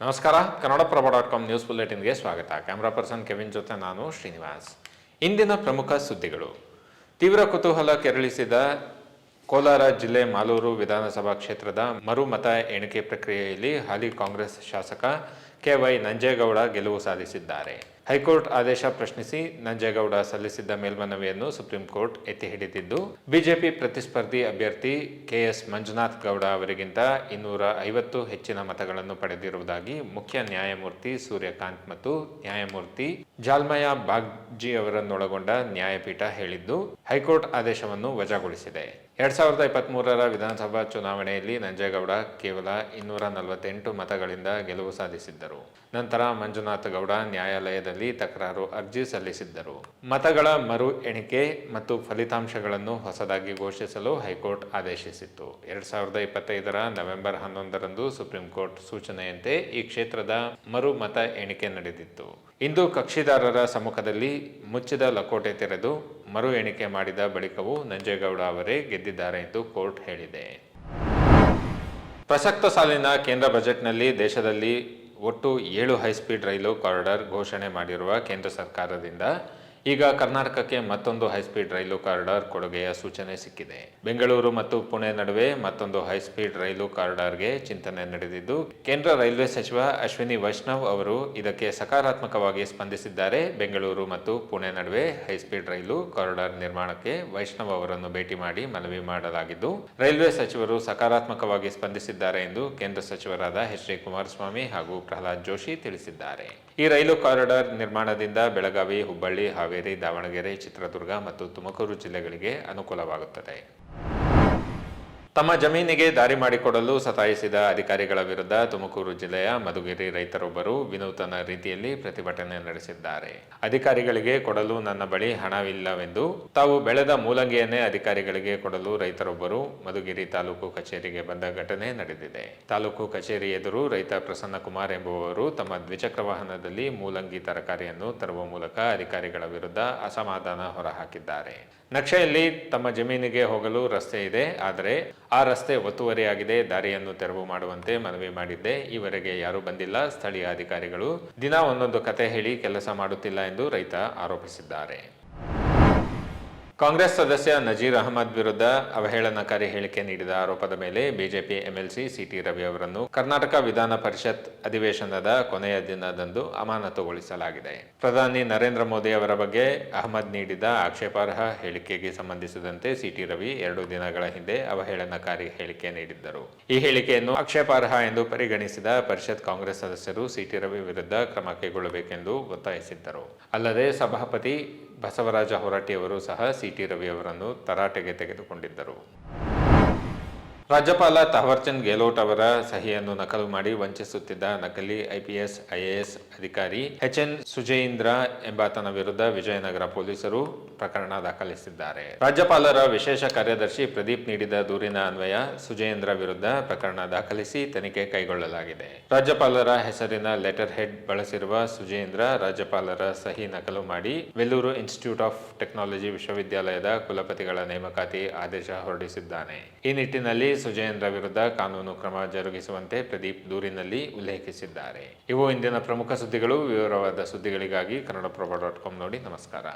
ನಮಸ್ಕಾರ, Kannadaprabha dot com news ಬುಲೆಟಿನ್ಗೆ ಸ್ವಾಗತ. ಕ್ಯಾಮ್ರಾ ಪರ್ಸನ್ ಕೆವಿನ್ ಜೊತೆ ನಾನು ಶ್ರೀನಿವಾಸ್. ಇಂದಿನ ಪ್ರಮುಖ ಸುದ್ದಿಗಳು. ತೀವ್ರ ಕುತೂಹಲ ಕೆರಳಿಸಿದ ಕೋಲಾರ ಜಿಲ್ಲೆ ಮಾಲೂರು ವಿಧಾನಸಭಾ ಕ್ಷೇತ್ರದ ಮರು ಮತ ಎಣಿಕೆ ಪ್ರಕ್ರಿಯೆಯಲ್ಲಿ ಹಾಲಿ ಕಾಂಗ್ರೆಸ್ ಶಾಸಕ ಕೆವೈ ನಂಜೇಗೌಡ ಗೆಲುವು ಸಾಧಿಸಿದ್ದಾರೆ. ಹೈಕೋರ್ಟ್ ಆದೇಶ ಪ್ರಶ್ನಿಸಿ ನಂಜೇಗೌಡ ಸಲ್ಲಿಸಿದ್ದ ಮೇಲ್ಮನವಿಯನ್ನು ಸುಪ್ರೀಂ ಕೋರ್ಟ್ ಎತ್ತಿ ಹಿಡಿದಿದ್ದು, ಬಿಜೆಪಿ ಪ್ರತಿಸ್ಪರ್ಧಿ ಅಭ್ಯರ್ಥಿ ಕೆಎಸ್ ಮಂಜುನಾಥ್ ಗೌಡ ಅವರಿಗಿಂತ ಇನ್ನೂರ ಐವತ್ತು ಹೆಚ್ಚಿನ ಮತಗಳನ್ನು ಪಡೆದಿರುವುದಾಗಿ ಮುಖ್ಯ ನ್ಯಾಯಮೂರ್ತಿ ಸೂರ್ಯಕಾಂತ್ ಮತ್ತು ನ್ಯಾಯಮೂರ್ತಿ ಜಾಲ್ಮಯ ಬಾಗ್ಜಿ ಅವರನ್ನೊಳಗೊಂಡ ನ್ಯಾಯಪೀಠ ಹೇಳಿದ್ದು, ಹೈಕೋರ್ಟ್ ಆದೇಶವನ್ನು ವಜಾಗೊಳಿಸಿದೆ. ಎರಡ್ ಸಾವಿರದ ಇಪ್ಪತ್ತ್ ಮೂರರ ವಿಧಾನಸಭಾ ಚುನಾವಣೆಯಲ್ಲಿ ನಂಜೇಗೌಡ ಕೇವಲ ಇನ್ನೂರ ನಲವತ್ತೆಂಟು ಮತಗಳಿಂದ ಗೆಲುವು ಸಾಧಿಸಿದ್ದರು. ನಂತರ ಮಂಜುನಾಥ ಗೌಡ ನ್ಯಾಯಾಲಯದಲ್ಲಿ ತಕರಾರು ಅರ್ಜಿ ಸಲ್ಲಿಸಿದ್ದರು. ಮತಗಳ ಮರು ಎಣಿಕೆ ಮತ್ತು ಫಲಿತಾಂಶಗಳನ್ನು ಹೊಸದಾಗಿ ಘೋಷಿಸಲು ಹೈಕೋರ್ಟ್ ಆದೇಶಿಸಿತ್ತು. ಎರಡ್ ಸಾವಿರದ ಇಪ್ಪತ್ತೈದರ ನವೆಂಬರ್ ಹನ್ನೊಂದರಂದು ಸುಪ್ರೀಂ ಕೋರ್ಟ್ ಸೂಚನೆಯಂತೆ ಈ ಕ್ಷೇತ್ರದ ಮರು ಮತ ಎಣಿಕೆ ನಡೆದಿತ್ತು. ಇಂದು ಕಕ್ಷಿದಾರರ ಸಮ್ಮುಖದಲ್ಲಿ ಮುಚ್ಚಿದ ಲಕೋಟೆ ತೆರೆದು ಮರು ಎಣಿಕೆ ಮಾಡಿದ ಬಳಿಕವೂ ನಂಜೇಗೌಡ ಅವರೇ ಗೆದ್ದಿದ್ದಾರೆ ಎಂದು ಕೋರ್ಟ್ ಹೇಳಿದೆ. ಪ್ರಸಕ್ತ ಸಾಲಿನ ಕೇಂದ್ರ ಬಜೆಟ್ನಲ್ಲಿ ದೇಶದಲ್ಲಿ ಒಟ್ಟು ಏಳು ಹೈಸ್ಪೀಡ್ ರೈಲು ಕಾರಿಡಾರ್ ಘೋಷಣೆ ಮಾಡಿರುವ ಕೇಂದ್ರ ಸರ್ಕಾರದಿಂದ ಈಗ ಕರ್ನಾಟಕಕ್ಕೆ ಮತ್ತೊಂದು ಹೈಸ್ಪೀಡ್ ರೈಲು ಕಾರಿಡಾರ್ ಕೊಡುಗೆಯ ಸೂಚನೆ ಸಿಕ್ಕಿದೆ. ಬೆಂಗಳೂರು ಮತ್ತು ಪುಣೆ ನಡುವೆ ಮತ್ತೊಂದು ಹೈಸ್ಪೀಡ್ ರೈಲು ಕಾರಿಡಾರ್ಗೆ ಚಿಂತನೆ ನಡೆದಿದ್ದು, ಕೇಂದ್ರ ರೈಲ್ವೆ ಸಚಿವ ಅಶ್ವಿನಿ ವೈಷ್ಣವ್ ಅವರು ಇದಕ್ಕೆ ಸಕಾರಾತ್ಮಕವಾಗಿ ಸ್ಪಂದಿಸಿದ್ದಾರೆ. ಬೆಂಗಳೂರು ಮತ್ತು ಪುಣೆ ನಡುವೆ ಹೈಸ್ಪೀಡ್ ರೈಲು ಕಾರಿಡಾರ್ ನಿರ್ಮಾಣಕ್ಕೆ ವೈಷ್ಣವ್ ಅವರನ್ನು ಭೇಟಿ ಮಾಡಿ ಮನವಿ ಮಾಡಲಾಗಿದ್ದು, ರೈಲ್ವೆ ಸಚಿವರು ಸಕಾರಾತ್ಮಕವಾಗಿ ಸ್ಪಂದಿಸಿದ್ದಾರೆ ಎಂದು ಕೇಂದ್ರ ಸಚಿವರಾದ ಎಚ್ ಡಿ ಕುಮಾರಸ್ವಾಮಿ ಹಾಗೂ ಪ್ರಹ್ಲಾದ್ ಜೋಶಿ ತಿಳಿಸಿದ್ದಾರೆ. ಈ ರೈಲು ಕಾರಿಡಾರ್ ನಿರ್ಮಾಣದಿಂದ ಬೆಳಗಾವಿ ಹುಬ್ಬಳ್ಳಿ ಹಾವೇರಿ ದಾವಣಗೆರೆ ಚಿತ್ರದುರ್ಗ ಮತ್ತು ತುಮಕೂರು ಜಿಲ್ಲೆಗಳಿಗೆ ಅನುಕೂಲವಾಗುತ್ತದೆ. ತಮ್ಮ ಜಮೀನಿಗೆ ದಾರಿ ಮಾಡಿಕೊಡಲು ಸತಾಯಿಸಿದ ಅಧಿಕಾರಿಗಳ ವಿರುದ್ಧ ತುಮಕೂರು ಜಿಲ್ಲೆಯ ಮಧುಗಿರಿ ರೈತರೊಬ್ಬರು ವಿನೂತನ ರೀತಿಯಲ್ಲಿ ಪ್ರತಿಭಟನೆ ನಡೆಸಿದ್ದಾರೆ. ಅಧಿಕಾರಿಗಳಿಗೆ ಕೊಡಲು ನನ್ನ ಬಳಿ ಹಣವಿಲ್ಲವೆಂದು, ತಾವು ಬೆಳೆದ ಮೂಲಂಗಿಯನ್ನೇ ಅಧಿಕಾರಿಗಳಿಗೆ ಕೊಡಲು ರೈತರೊಬ್ಬರು ಮಧುಗಿರಿ ತಾಲೂಕು ಕಚೇರಿಗೆ ಬಂದ ಘಟನೆ ನಡೆದಿದೆ. ತಾಲೂಕು ಕಚೇರಿ ಎದುರು ರೈತ ಪ್ರಸನ್ನ ಕುಮಾರ್ ಎಂಬುವವರು ತಮ್ಮ ದ್ವಿಚಕ್ರ ವಾಹನದಲ್ಲಿ ಮೂಲಂಗಿ ತರಕಾರಿಯನ್ನು ತರುವ ಮೂಲಕ ಅಧಿಕಾರಿಗಳ ವಿರುದ್ಧ ಅಸಮಾಧಾನ ಹೊರಹಾಕಿದ್ದಾರೆ. ನಕ್ಷೆಯಲ್ಲಿ ತಮ್ಮ ಜಮೀನಿಗೆ ಹೋಗಲು ರಸ್ತೆ ಇದೆ, ಆದರೆ ಆ ರಸ್ತೆ ಒತ್ತುವರಿಯಾಗಿದೆ. ದಾರಿಯನ್ನು ತೆರವು ಮಾಡುವಂತೆ ಮನವಿ ಮಾಡಿದ್ದೆ. ಈವರೆಗೆ ಯಾರೂ ಬಂದಿಲ್ಲ. ಸ್ಥಳೀಯ ಅಧಿಕಾರಿಗಳು ದಿನ ಒಂದೊಂದು ಕತೆ ಹೇಳಿ ಕೆಲಸ ಮಾಡುತ್ತಿಲ್ಲ ಎಂದು ರೈತ ಆರೋಪಿಸಿದ್ದಾರೆ. ಕಾಂಗ್ರೆಸ್ ಸದಸ್ಯ ನಜೀರ್ ಅಹಮದ್ ವಿರುದ್ಧ ಅವಹೇಳನಕಾರಿ ಹೇಳಿಕೆ ನೀಡಿದ ಆರೋಪದ ಮೇಲೆ ಬಿಜೆಪಿ ಎಂಎಲ್ಸಿ ಸಿಟಿ ರವಿ ಅವರನ್ನು ಕರ್ನಾಟಕ ವಿಧಾನ ಪರಿಷತ್ ಅಧಿವೇಶನದ ಕೊನೆಯ ದಿನದಂದು ಅಮಾನತುಗೊಳಿಸಲಾಗಿದೆ. ಪ್ರಧಾನಿ ನರೇಂದ್ರ ಮೋದಿ ಅವರ ಬಗ್ಗೆ ಅಹಮದ್ ನೀಡಿದ ಆಕ್ಷೇಪಾರ್ಹ ಹೇಳಿಕೆಗೆ ಸಂಬಂಧಿಸಿದಂತೆ ಸಿಟಿ ರವಿ ಎರಡು ದಿನಗಳ ಹಿಂದೆ ಅವಹೇಳನಕಾರಿ ಹೇಳಿಕೆ ನೀಡಿದ್ದರು. ಈ ಹೇಳಿಕೆಯನ್ನು ಆಕ್ಷೇಪಾರ್ಹ ಎಂದು ಪರಿಗಣಿಸಿದ ಪರಿಷತ್ ಕಾಂಗ್ರೆಸ್ ಸದಸ್ಯರು ಸಿಟಿ ರವಿ ವಿರುದ್ಧ ಕ್ರಮ ಕೈಗೊಳ್ಳಬೇಕೆಂದು ಒತ್ತಾಯಿಸಿದ್ದರು. ಅಲ್ಲದೆ ಸಭಾಪತಿ ಬಸವರಾಜ ಹೊರಟ್ಟಿಯವರು ಸಹ ಸಿಟಿ ರವಿ ಅವರನ್ನು ತರಾಟೆಗೆ ತೆಗೆದುಕೊಂಡಿದ್ದರು. ರಾಜ್ಯಪಾಲ ತಹವರ್ಚಂದ್ ಗೆಹ್ಲೋಟ್ ಅವರ ಸಹಿಯನ್ನು ನಕಲು ಮಾಡಿ ವಂಚಿಸುತ್ತಿದ್ದ ನಕಲಿ ಐಪಿಎಸ್ ಐಎಎಸ್ ಅಧಿಕಾರಿ ಎಚ್ ಎನ್ ಸುಜಯೇಂದ್ರ ಎಂಬಾತನ ವಿರುದ್ಧ ವಿಜಯನಗರ ಪೊಲೀಸರು ಪ್ರಕರಣ ದಾಖಲಿಸಿದ್ದಾರೆ. ರಾಜ್ಯಪಾಲರ ವಿಶೇಷ ಕಾರ್ಯದರ್ಶಿ ಪ್ರದೀಪ್ ನೀಡಿದ ದೂರಿನ ಅನ್ವಯ ಸುಜಯೇಂದ್ರ ವಿರುದ್ಧ ಪ್ರಕರಣ ದಾಖಲಿಸಿ ತನಿಖೆ ಕೈಗೊಳ್ಳಲಾಗಿದೆ. ರಾಜ್ಯಪಾಲರ ಹೆಸರಿನ ಲೆಟರ್ ಹೆಡ್ ಬಳಸಿರುವ ಸುಜಯೇಂದ್ರ ರಾಜ್ಯಪಾಲರ ಸಹಿ ನಕಲು ಮಾಡಿ ವೆಲ್ಲೂರು ಇನ್ಸ್ಟಿಟ್ಯೂಟ್ ಆಫ್ ಟೆಕ್ನಾಲಜಿ ವಿಶ್ವವಿದ್ಯಾಲಯದ ಕುಲಪತಿಗಳ ನೇಮಕಾತಿ ಆದೇಶ ಹೊರಡಿಸಿದ್ದಾನೆ. ಈ ನಿಟ್ಟಿನಲ್ಲಿ ಸುಜೇಂದ್ರ ವಿರುದ್ಧ ಕಾನೂನು ಕ್ರಮ ಜರುಗಿಸುವಂತೆ ಪ್ರದೀಪ್ ದೂರಿನಲ್ಲಿ ಉಲ್ಲೇಖಿಸಿದ್ದಾರೆ. ಇವು ಇಂದಿನ ಪ್ರಮುಖ ಸುದ್ದಿಗಳು. ವಿವರವಾದ ಸುದ್ದಿಗಳಿಗಾಗಿ ಕನ್ನಡಪ್ರಭ ಡಾಟ್ ಕಾಮ್ ನೋಡಿ ನಮಸ್ಕಾರ.